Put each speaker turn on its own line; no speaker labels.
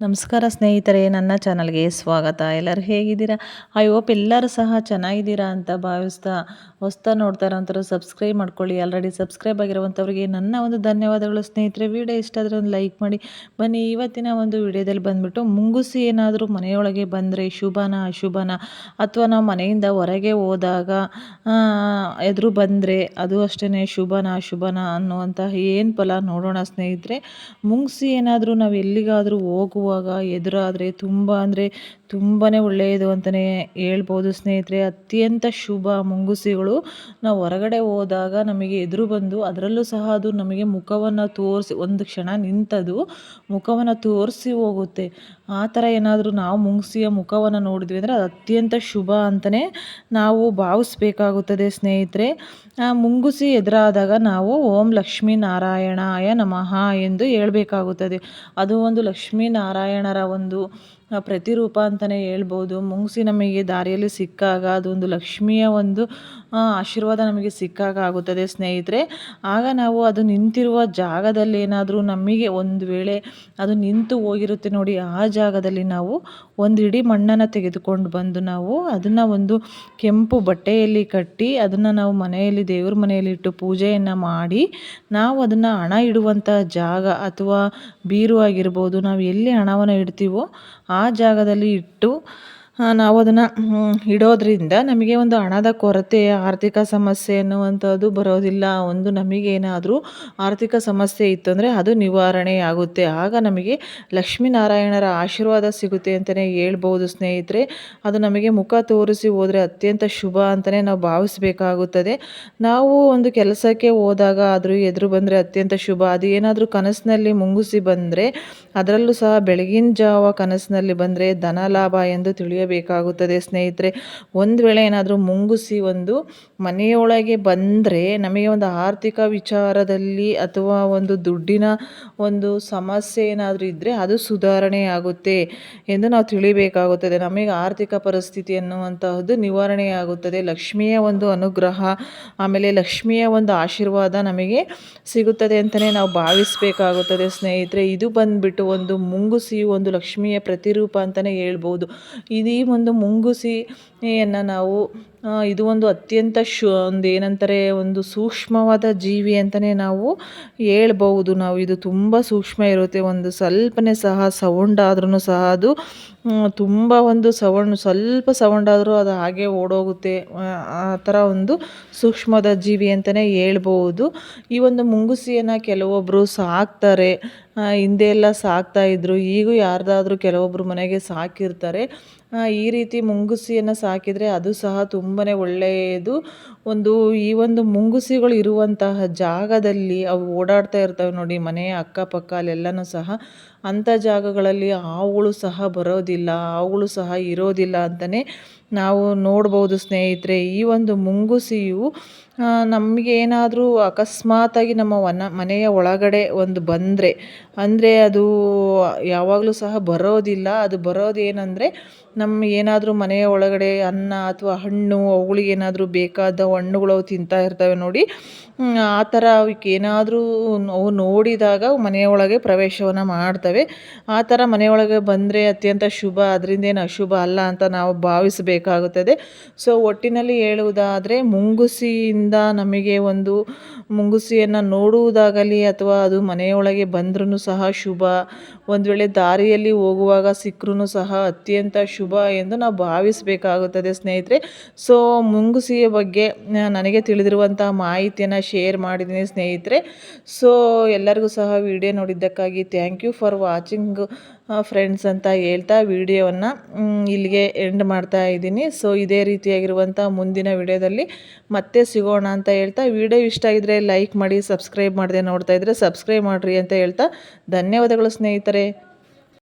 ನಮಸ್ಕಾರ ಸ್ನೇಹಿತರೆ, ನನ್ನ ಚಾನಲ್ಗೆ ಸ್ವಾಗತ. ಎಲ್ಲರೂ ಹೇಗಿದ್ದೀರಾ? ಐ ಹೋಪ್ ಎಲ್ಲರೂ ಸಹ ಚೆನ್ನಾಗಿದ್ದೀರಾ ಅಂತ ಭಾವಿಸ್ತಾ ಹೊಸ್ತಾ ನೋಡ್ತಾ ಇರೋಂಥವ್ರು ಸಬ್ಸ್ಕ್ರೈಬ್ ಮಾಡ್ಕೊಳ್ಳಿ. ಆಲ್ರೆಡಿ ಸಬ್ಸ್ಕ್ರೈಬ್ ಆಗಿರುವಂಥವ್ರಿಗೆ ನನ್ನ ಒಂದು ಧನ್ಯವಾದಗಳು. ಸ್ನೇಹಿತರೆ, ವಿಡಿಯೋ ಇಷ್ಟ ಆದರೆ ಒಂದು ಲೈಕ್ ಮಾಡಿ. ಬನ್ನಿ, ಇವತ್ತಿನ ಒಂದು ವಿಡಿಯೋದಲ್ಲಿ ಬಂದುಬಿಟ್ಟು ಮುಂಗುಸಿ ಏನಾದರೂ ಮನೆಯೊಳಗೆ ಬಂದರೆ ಶುಭನ, ಅಶುಭನ ಅಥವಾ ನಾವು ಮನೆಯಿಂದ ಹೊರಗೆ ಹೋದಾಗ ಎದುರು ಬಂದರೆ ಅದು ಅಷ್ಟೇ ಶುಭನ, ಅಶುಭನ ಅನ್ನುವಂತಹ ಏನು ಫಲ ನೋಡೋಣ ಸ್ನೇಹಿತರೆ. ಮುಂಗುಸಿ ಏನಾದರೂ ನಾವು ಎಲ್ಲಿಗಾದರೂ ಹೋಗುವ ಹೋಗುವಾಗ ಎದುರಾದರೆ ತುಂಬ ಅಂದರೆ ತುಂಬಾ ಒಳ್ಳೆಯದು ಅಂತಲೇ ಹೇಳ್ಬೋದು ಸ್ನೇಹಿತರೆ. ಅತ್ಯಂತ ಶುಭ ಮುಂಗುಸಿಗಳು. ನಾವು ಹೊರಗಡೆ ಹೋದಾಗ ನಮಗೆ ಎದುರು ಬಂದು ಅದರಲ್ಲೂ ಸಹ ಅದು ನಮಗೆ ಮುಖವನ್ನು ತೋರಿಸಿ, ಒಂದು ಕ್ಷಣ ನಿಂತದು ಮುಖವನ್ನು ತೋರಿಸಿ ಹೋಗುತ್ತೆ. ಆ ಥರ ಏನಾದರೂ ನಾವು ಮುಂಗುಸಿಯ ಮುಖವನ್ನು ನೋಡಿದ್ವಿ ಅಂದರೆ ಅದು ಅತ್ಯಂತ ಶುಭ ಅಂತಲೇ ನಾವು ಭಾವಿಸ್ಬೇಕಾಗುತ್ತದೆ ಸ್ನೇಹಿತರೆ. ಮುಂಗುಸಿ ಎದುರಾದಾಗ ನಾವು ಓಂ ಲಕ್ಷ್ಮೀ ನಾರಾಯಣಾಯ ನಮಃ ಎಂದು ಹೇಳಬೇಕಾಗುತ್ತದೆ. ಅದು ಒಂದು ಲಕ್ಷ್ಮೀ ನಾರಾಯಣರ ಒಂದು ಪ್ರತಿರೂಪ ಅಂತಲೇ ಹೇಳ್ಬೋದು. ಮುಂಗ್ಸಿ ನಮಗೆ ದಾರಿಯಲ್ಲಿ ಸಿಕ್ಕಾಗ ಅದೊಂದು ಲಕ್ಷ್ಮಿಯ ಒಂದು ಆಶೀರ್ವಾದ ನಮಗೆ ಸಿಕ್ಕಾಗ ಆಗುತ್ತದೆ, ಸ್ನೇಹಿತರೆ. ಆಗ ನಾವು ಅದು ನಿಂತಿರುವ ಜಾಗದಲ್ಲಿ ಏನಾದರೂ ನಮಗೆ ಒಂದು ವೇಳೆ ಅದು ನಿಂತು ಹೋಗಿರುತ್ತೆ ನೋಡಿ, ಆ ಜಾಗದಲ್ಲಿ ನಾವು ಒಂದು ಇಡೀ ಮಣ್ಣನ್ನು ತೆಗೆದುಕೊಂಡು ಬಂದು ನಾವು ಅದನ್ನು ಒಂದು ಕೆಂಪು ಬಟ್ಟೆಯಲ್ಲಿ ಕಟ್ಟಿ ಅದನ್ನು ನಾವು ಮನೆಯಲ್ಲಿ, ದೇವ್ರ ಮನೆಯಲ್ಲಿ ಇಟ್ಟು ಪೂಜೆಯನ್ನು ಮಾಡಿ ನಾವು ಅದನ್ನು ಹಣ ಇಡುವಂಥ ಜಾಗ ಅಥವಾ ಬೀರು ಆಗಿರ್ಬೋದು, ನಾವು ಎಲ್ಲಿ ಹಣವನ್ನು ಇಡ್ತೀವೋ ಆ ಜಾಗದಲ್ಲಿ ಇಟ್ಟು ನಾವು ಅದನ್ನು ಇಡೋದ್ರಿಂದ ನಮಗೆ ಒಂದು ಹಣದ ಕೊರತೆ, ಆರ್ಥಿಕ ಸಮಸ್ಯೆ ಅನ್ನುವಂಥದ್ದು ಬರೋದಿಲ್ಲ. ಒಂದು ನಮಗೇನಾದರೂ ಆರ್ಥಿಕ ಸಮಸ್ಯೆ ಇತ್ತು ಅಂದರೆ ಅದು ನಿವಾರಣೆ ಆಗುತ್ತೆ ಆಗ ನಮಗೆ ಲಕ್ಷ್ಮೀನಾರಾಯಣರ ಆಶೀರ್ವಾದ ಸಿಗುತ್ತೆ ಅಂತಲೇ ಹೇಳ್ಬೋದು ಸ್ನೇಹಿತರೆ. ಅದು ನಮಗೆ ಮುಖ ತೋರಿಸಿ ಹೋದರೆ ಅತ್ಯಂತ ಶುಭ ಅಂತಲೇ ನಾವು ಭಾವಿಸಬೇಕಾಗುತ್ತದೆ. ನಾವು ಒಂದು ಕೆಲಸಕ್ಕೆ ಹೋದಾಗ ಆದರೂ ಎದುರು ಬಂದರೆ ಅತ್ಯಂತ ಶುಭ. ಅದು ಏನಾದರೂ ಕನಸಿನಲ್ಲಿ ಮುಂಗುಸಿ ಬಂದರೆ, ಅದರಲ್ಲೂ ಸಹ ಬೆಳಗಿನ ಜಾವ ಕನಸಿನಲ್ಲಿ ಬಂದರೆ ಧನ ಲಾಭ ಎಂದು ತಿಳಿಯಬೇಕಾಗುತ್ತದೆ ಸ್ನೇಹಿತರೆ. ಒಂದು ವೇಳೆ ಏನಾದರೂ ಮುಂಗುಸಿ ಒಂದು ಮನೆಯೊಳಗೆ ಬಂದರೆ ನಮಗೆ ಒಂದು ಆರ್ಥಿಕ ವಿಚಾರದಲ್ಲಿ ಅಥವಾ ಒಂದು ದುಡ್ಡಿನ ಒಂದು ಸಮಸ್ಯೆ ಏನಾದರೂ ಇದ್ದರೆ ಅದು ಸುಧಾರಣೆ ಆಗುತ್ತೆ ಎಂದು ನಾವು ತಿಳಿಬೇಕಾಗುತ್ತದೆ. ನಮಗೆ ಆರ್ಥಿಕ ಪರಿಸ್ಥಿತಿ ಅನ್ನುವಂತಹದ್ದು ನಿವಾರಣೆಯಾಗುತ್ತದೆ ಲಕ್ಷ್ಮಿಯ ಒಂದು ಅನುಗ್ರಹ, ಆಮೇಲೆ ಲಕ್ಷ್ಮಿಯ ಒಂದು ಆಶೀರ್ವಾದ ನಮಗೆ ಸಿಗುತ್ತದೆ ಅಂತಲೇ ನಾವು ಭಾವಿಸಬೇಕಾಗುತ್ತದೆ, ಸ್ನೇಹಿತರೆ. ಇದು ಬಂದುಬಿಟ್ಟು ಒಂದು ಮುಂಗುಸಿ ಒಂದು ಲಕ್ಷ್ಮಿಯ ಪ್ರತಿರೂಪ ಅಂತಲೇ ಹೇಳ್ಬೋದು. ಇದೀ ಒಂದು ಮುಂಗುಸಿಯನ್ನು ನಾವು ಇದು ಒಂದು ಅತ್ಯಂತ ಶು, ಒಂದು ಏನಂತಾರೆ, ಒಂದು ಸೂಕ್ಷ್ಮವಾದ ಜೀವಿ ಅಂತಲೇ ನಾವು ಹೇಳ್ಬೌದು ನಾವು ಇದು ತುಂಬ ಸೂಕ್ಷ್ಮ ಇರುತ್ತೆ. ಒಂದು ಸ್ವಲ್ಪನೇ ಸಹ ಸೌಂಡ್ ಆದ್ರೂ ಸಹ ಅದು ತುಂಬ ಒಂದು ಸೌಂಡ್, ಸ್ವಲ್ಪ ಸೌಂಡ್ ಆದರೂ ಅದು ಹಾಗೆ ಓಡೋಗುತ್ತೆ. ಆ ಥರ ಒಂದು ಸೂಕ್ಷ್ಮದ ಜೀವಿ ಅಂತಲೇ ಹೇಳ್ಬೋದು ಈ ಒಂದು ಮುಂಗುಸಿಯನ್ನು ಕೆಲವೊಬ್ಬರು ಸಾಕ್ತಾರೆ. ಹಿಂದೆ ಎಲ್ಲ ಸಾಕ್ತಾಯಿದ್ರು ಈಗೂ ಯಾರ್ದಾದ್ರೂ ಕೆಲವೊಬ್ಬರು ಮನೆಗೆ ಸಾಕಿರ್ತಾರೆ. ಈ ರೀತಿ ಮುಂಗುಸಿಯನ್ನು ಸಾಕಿದರೆ ಅದು ಸಹ ತುಂಬಾ ಒಳ್ಳೆಯದು. ಒಂದು ಈ ಒಂದು ಮುಂಗುಸಿಗಳು ಇರುವಂತಹ ಜಾಗದಲ್ಲಿ ಅವು ಓಡಾಡ್ತಾ ಇರ್ತವೆ ನೋಡಿ ಮನೆಯ ಅಕ್ಕಪಕ್ಕ ಅಲ್ಲೆಲ್ಲನೂ ಸಹ. ಅಂಥ ಜಾಗಗಳಲ್ಲಿ ಹಾವುಗಳು ಸಹ ಬರೋದಿಲ್ಲ ಹಾವುಗಳು ಸಹ ಇರೋದಿಲ್ಲ ಅಂತಲೇ ನಾವು ನೋಡ್ಬೋದು ಸ್ನೇಹಿತರೆ. ಈ ಒಂದು ಮುಂಗುಸಿಯು ನಮಗೇನಾದರೂ ಅಕಸ್ಮಾತಾಗಿ ನಮ್ಮ ವನ, ಮನೆಯ ಒಳಗಡೆ ಒಂದು ಬಂದರೆ, ಅಂದರೆ ಅದು ಯಾವಾಗಲೂ ಸಹ ಬರೋದಿಲ್ಲ. ಅದು ಬರೋದು ಏನಂದರೆ ನಮ್ಮ ಏನಾದರೂ ಮನೆಯ ಒಳಗಡೆ ಅನ್ನ ಅಥವಾ ಹಣ್ಣು ಅವುಗಳಿಗೇನಾದರೂ ಬೇಕಾದ ಹಣ್ಣುಗಳು ಅವು ತಿಂತಾ ಇರ್ತವೆ ನೋಡಿ. ಆ ಥರ ಅವಕ್ಕೆ ಏನಾದರೂ ಅವು ನೋಡಿದಾಗ ಮನೆಯೊಳಗೆ ಪ್ರವೇಶವನ್ನು ಮಾಡ್ತವೆ ಆ ಥರ ಮನೆಯೊಳಗೆ ಬಂದರೆ ಅತ್ಯಂತ ಶುಭ ಅದರಿಂದೇನು ಅಶುಭ ಅಲ್ಲ ಅಂತ ನಾವು ಭಾವಿಸಬೇಕಾಗುತ್ತದೆ. ಸೊ ಒಟ್ಟಿನಲ್ಲಿ ಹೇಳುವುದಾದರೆ, ಮುಂಗುಸಿಯಿಂದ ನಮಗೆ ಒಂದು ಮುಂಗುಸಿಯನ್ನು ನೋಡುವುದಾಗಲಿ ಅಥವಾ ಅದು ಮನೆಯೊಳಗೆ ಬಂದ್ರೂ ಸಹ ಶುಭ. ಒಂದು ವೇಳೆ ದಾರಿಯಲ್ಲಿ ಹೋಗುವಾಗ ಸಿಕ್ಕರೂ ಸಹ ಅತ್ಯಂತ ಶುಭ ಎಂದು ನಾವು ಭಾವಿಸಬೇಕಾಗುತ್ತದೆ ಸ್ನೇಹಿತರೆ. ಸೊ ಮುಂಗುಸಿಯ ಬಗ್ಗೆ ನನಗೆ ತಿಳಿದಿರುವಂಥ ಮಾಹಿತಿಯನ್ನು ಶೇರ್ ಮಾಡಿದ್ದೀನಿ ಸ್ನೇಹಿತರೆ. ಸೊ ಎಲ್ಲರಿಗೂ ಸಹ ವಿಡಿಯೋ ನೋಡಿದ್ದಕ್ಕಾಗಿ ಥ್ಯಾಂಕ್ ಯು ವಾಚಿಂಗ್ ಫ್ರೆಂಡ್ಸ್ ಅಂತ ಹೇಳ್ತಾ ವಿಡಿಯೋವನ್ನು ಇಲ್ಲಿಗೆ ಎಂಡ್ ಮಾಡ್ತಾ ಇದ್ದೀನಿ. ಸೊ ಇದೇ ರೀತಿಯಾಗಿರುವಂಥ ಮುಂದಿನ ವಿಡಿಯೋದಲ್ಲಿ ಮತ್ತೆ ಸಿಗೋಣ ಅಂತ ಹೇಳ್ತಾ. ವಿಡಿಯೋ ಇಷ್ಟ ಆಗಿದ್ರೆ ಲೈಕ್ ಮಾಡಿ ಸಬ್ಸ್ಕ್ರೈಬ್ ಮಾಡದೆ ನೋಡ್ತಾ ಇದ್ದರೆ ಸಬ್ಸ್ಕ್ರೈಬ್ ಮಾಡಿರಿ ಅಂತ ಹೇಳ್ತಾ. ಧನ್ಯವಾದಗಳು ಸ್ನೇಹಿತರೆ.